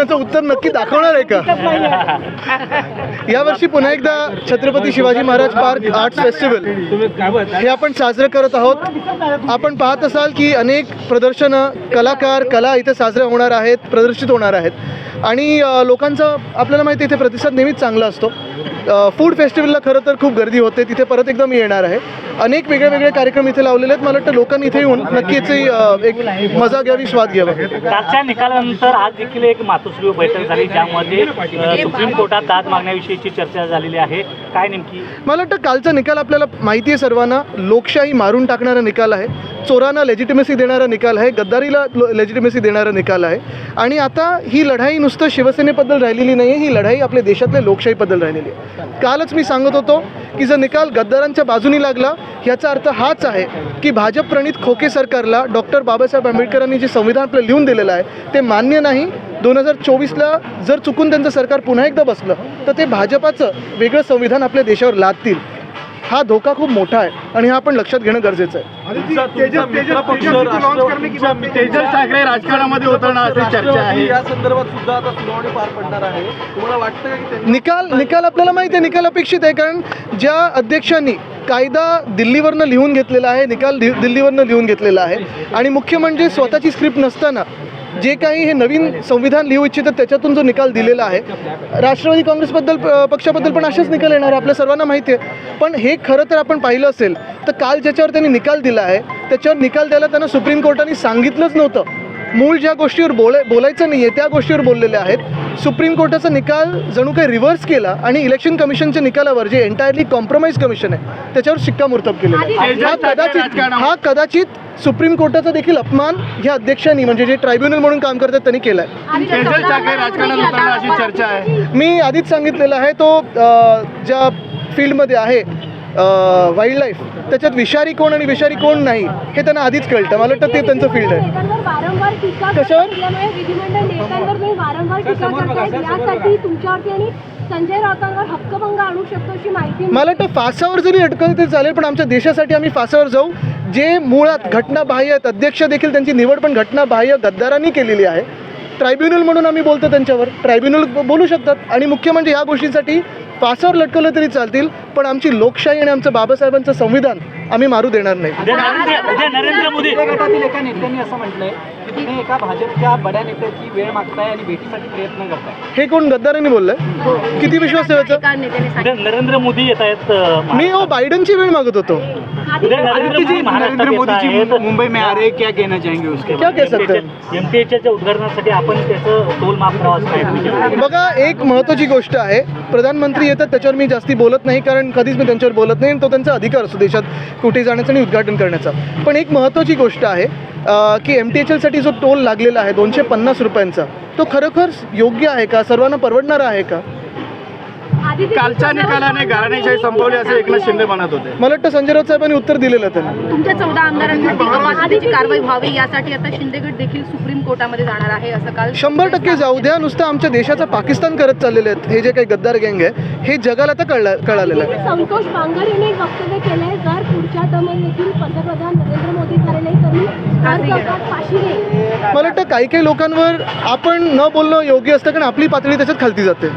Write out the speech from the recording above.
उत्तर नक्की दाखवणार आहे का? यावर्षी पुन्हा एकदा Chhatrapati Shivaji Maharaj park arts festival. हे आपण साजरं करत आहोत. आपण पाहत असाल की अनेक प्रदर्शनं कलाकार कला इथे साजरे होणार आहेत प्रदर्शित होणार आहेत. आणि लोकांचा आपल्याला माहिती आहे इथे प्रतिसाद नेहमीच चांगला असतो. फूड फेस्टिवलला खरं तर खूप गर्दी होते. तिथे परत एकदा मी येणार आहे. अनेक वेगळे वेगळे कार्यक्रम इथे लावलेले आहेत. मला वाटतं लोकांनी इथे येऊन नक्कीच एक मजा घ्यावी स्वाद घ्यावा. कालच्या निकालानंतर आज देखील एक मातोश्री बैठक झाली ज्यामध्ये सुप्रीम कोर्टात दाद मागण्याविषयीची चर्चा झालेली आहे. काय नेमकी? मला वाटतं कालचा निकाल आपल्याला माहिती आहे सर्वांना. लोकशाही मारून टाकणारा निकाल आहे. चोरांना लेजिटिमेसी देणारा निकाल आहे. गद्दारीला लेजिटिमेसी देणारा निकाल आहे. आणि आता ही लढाई नुसतं शिवसेनेबद्दल राहिलेली नाही आहे. ही लढाई आपल्या देशातल्या लोकशाहीबद्दल राहिलेली आहे. कालच मी सांगत होतो की जर निकाल गद्दारांच्या बाजूनी लागला याचा अर्थ हाच आहे की भाजप प्रणित खोके सरकारला डॉक्टर बाबासाहेब आंबेडकरांनी जे संविधान आपलं लिहून दिलेलं आहे ते मान्य नाही. दोन हजार चोवीसला जर चुकून त्यांचं सरकार पुन्हा एकदा बसलं तर ते भाजपाचं वेगळं संविधान आपल्या देशावर लादतील. हा धोका खूप मोठा आहे आणि हा आपण लक्षात घेणं गरजेचं आहे. तेजस ठाकरे राजकारणामध्ये चर्चा आहे. या संदर्भात सुद्धा आता सुनावणी पार पडणार आहे. तुम्हाला वाटतं निकाल निकाल आपल्याला माहिती आहे निकाल अपेक्षित आहे कारण ज्या अध्यक्षांनी कायदा दिल्लीवरनं लिहून घेतलेला आहे निकाल दि- दिल्लीवरनं लिहून घेतलेला आहे. आणि मुख्य म्हणजे स्वतःची स्क्रिप्ट नसताना जे काही हे नवीन संविधान लिहू इच्छितं त्याच्यातून जो निकाल दिलेला आहे राष्ट्रवादी काँग्रेसबद्दल प- पक्षाबद्दल पण असेच निकाल येणार आहे आपल्या सर्वांना माहिती आहे. पण हे खरं तर आपण पाहिलं असेल तर काल ज्याच्यावर त्यांनी निकाल दिला आहे त्याच्यावर निकाल द्यायला त्यांना सुप्रीम कोर्टाने सांगितलंच नव्हतं. मूळ ज्या गोष्टीवर बोलाय बोलायचं नाही आहे त्या गोष्टीवर बोललेले आहेत. सुप्रीम कोर्टाचा निकाल जणू काही रिव्हर्स केला आणि इलेक्शन कमिशनच्या निकालावर जे एंटायरली कॉम्प्रोमाइज कमिशन आहे त्याच्यावर शिक्कामोर्तब केलेलं आहे. हा कदाचित हा कदाचित सुप्रीम कोर्टाचा देखील अपमान ह्या अध्यक्षांनी म्हणजे जे ट्रायब्युनल म्हणून काम करतात त्यांनी केला आहे. मी आधीच सांगितलेलं आहे तो ज्या फील्डमध्ये आहे वाईल्ड लाईफ त्याच्यात विषारी कोण आणि विषारी कोण नाही हे त्यांना आधीच कळतं. मला वाटतं ते त्यांचं फील्ड आहे. कशावर? असल्यामुळे विधिमंडळ नेत्यांवर तुम्ही वारंवार टीका करतायत यासाठी तुमच्यावरती आणि संजय राऊतांवर हक्कभंग आणू शकतो अशी माहिती मला वाटतं फासावर जरी अटकलं तरी चालेल पण आमच्या देशासाठी आम्ही फासावर जाऊ. जे मुळात घटनाबाह्य आहेत अध्यक्ष देखील त्यांची निवड पण घटनाबाह्य गद्दारांनी केलेली आहे. ट्रायब्युनल म्हणून आम्ही बोलतो त्यांच्यावर. ट्रायब्युनल बोलू शकतात. आणि मुख्य म्हणजे ह्या गोष्टींसाठी फासावर लटकवलं तरी चालतील. पण आमची लोकशाही आणि आमचं बाबासाहेबांचं संविधान आम्ही मारू देणार नाही. नरेंद्र मोदी शिंदे गटातील एका नेत्यांनी असं म्हटलंय तुम्ही एका भाजपच्या बड्या नेत्याची वेळ मागताय आणि भेटीसाठी प्रयत्न करताय. हे कोण गद्दारांनी बोललंय? किती विश्वास ठेवायचा? उद्या नरेंद्र मोदी येत आहेत अ, मी हो बायडनची वेळ मागत होतो. उद्या नरेंद्र मोदी नरेंद्र मोदी जी महाराष्ट्रात मुंबई में आ रहे क्या कहना चाहेंगे उसके क्या कह सकते हैं? एमटीएच्या उद्घाटनासाठी आपण त्याचं टोल माफ करावा असं बघा एक महत्त्वाची गोष्ट आहे. प्रधानमंत्री येतात त्याच्यावर मी जास्ती बोलत नाही कारण कधीच मी त्यांच्यावर बोलत नाही आणि तो त्यांचा अधिकार असतो देशात कुठे जाण्याचा आणि उद्घाटन करण्याचा. पण एक महत्त्वाची गोष्ट आहे की एम टी एच एलसाठी जो टोल लागलेला आहे दोनशे पन्नास रुपयांचा तो खरोखर योग्य आहे का? सर्वांना परवडणारा आहे का? कालच्या निकालाने घराणेशाही संपवली असे एकनाथ शिंदे म्हणत होते. मला वाटतं संजय राऊत साहेबांनी उत्तर दिलेलं त्यांना. तुमच्या चौदा आमदारांवरती कारवाई व्हावी यासाठी आता शिंदे गट देखील सुप्रीम कोर्टामध्ये जाणार आहे असं काल शंभर टक्के जाऊ द्या. नुसतं आमच्या देशाचा पाकिस्तान करत चाललेले आहेत. हे जे काही गद्दार गँग आहे हे जगाला आता कळला कळालेलं आहे. संतोष बांगर यांनी एक वक्तव्य केलंय जर पुढच्या टर्म देखील पंतप्रधान नरेंद्र मोदी झाले नाही मला वाटतं काही काही लोकांवर आपण न बोलणं योग्य असतं कारण आपली पातळी त्याच्यात खालती जाते.